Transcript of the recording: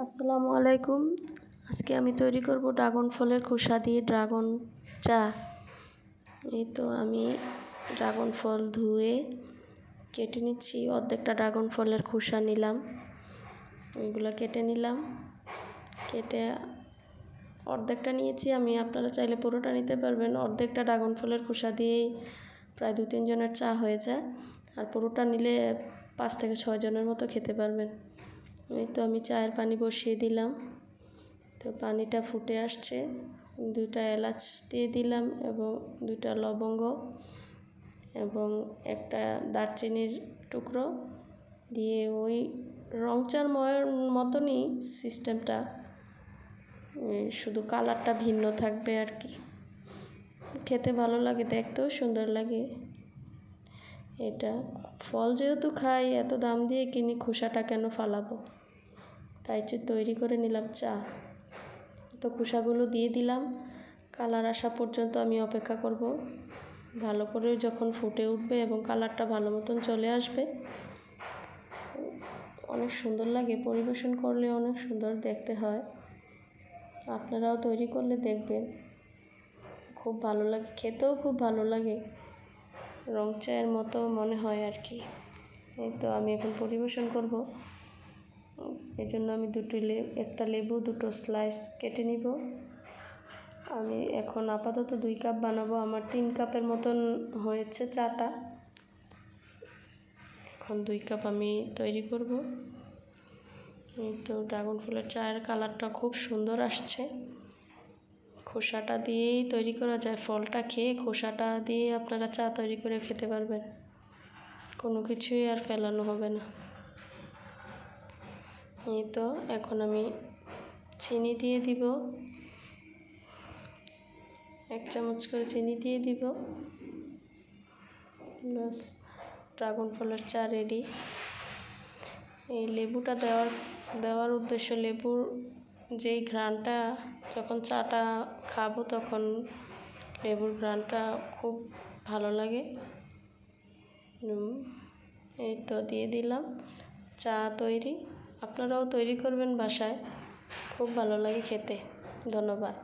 আসসালামু আলাইকুম। আজকে আমি তৈরি করব ড্রাগন ফলের খোসা দিয়ে ড্রাগন চা। এই তো আমি ড্রাগন ফল ধুয়ে কেটে নিচ্ছি। অর্ধেকটা ড্রাগন ফলের খোসা নিলাম। এগুলো কেটে নিলাম। কেটে অর্ধেকটা নিয়েছি। আমি আপনারা চাইলে পুরোটা নিতে পারবেন। অর্ধেকটা ড্রাগন ফলের খোসা দিয়েই প্রায় দু তিনজনের চা হয়ে যায় আর পুরোটা নিলে পাঁচ থেকে ছয় জনের মতো খেতে পারবেন। এই তো আমি চায়ের পানি বসিয়ে দিলাম। তো পানিটা ফুটে আসছে। দুটা এলাচ দিয়ে দিলাম এবং দুটা লবঙ্গ এবং একটা দারচিনির টুকরো দিয়ে ওই রং চার ময়ের মতনই সিস্টেমটা শুধু কালারটা ভিন্ন থাকবে আর কি। খেতে ভালো লাগে, দেখতেও সুন্দর লাগে। এটা। ফল যেহেতু খাই, এত দাম দিয়ে কিনি, খোসাটা কেন ফালাবো? তাই তৈরি করে নিলাম চা। তো খোসাগুলো দিয়ে দিলাম। কালার আসা পর্যন্ত আমি অপেক্ষা করব। ভালো করে যখন ফুটে উঠবে এবং কালারটা ভালো মতন চলে আসবে। অনেক সুন্দর লাগে, পরিবেশন করলে অনেক সুন্দর দেখতে হয়। আপনারাও তৈরি করলে দেখবেন। খুব ভালো লাগে, খেতেও খুব ভালো লাগে। রং চায়ের মতো মনে হয় আর কি। এই তো আমি এখন পরিবেশন করব। এই জন্য আমি দুটো একটা লেবু, দুটো স্লাইস কেটে নিব। আমি এখন আপাতত দুই কাপ বানাবো। আমার তিন কাপের মতন হয়েছে চাটা। এখন দুই কাপ আমি তৈরি করব। এই তো ড্রাগন ফুলের চায়ের কালারটা খুব সুন্দর আসছে। খোসাটা দিয়েই তৈরি করা যায়, ফলটা খেয়ে খোসাটা দিয়ে আপনারা চা তৈরি করে খেতে পারবেন। কোনো কিছুই আর ফেলানো হবে না। এই তো এখন আমি চিনি দিয়ে দিব। এক চামচ করে চিনি দিয়ে দিব। বাস ড্রাগন ফলের চা রেডি। এই লেবুটা দেওয়ার দেওয়ার উদ্দেশ্য লেবুর যেই ঘ্রাণটা যখন চাটা খাব তখন লেবুর ঘ্রাণটা খুব ভালো লাগে। এই তো দিয়ে দিলাম চা তৈরি। আপনারাও তৈরি করবেন বাসায়। খুব ভালো লাগে খেতে। ধন্যবাদ।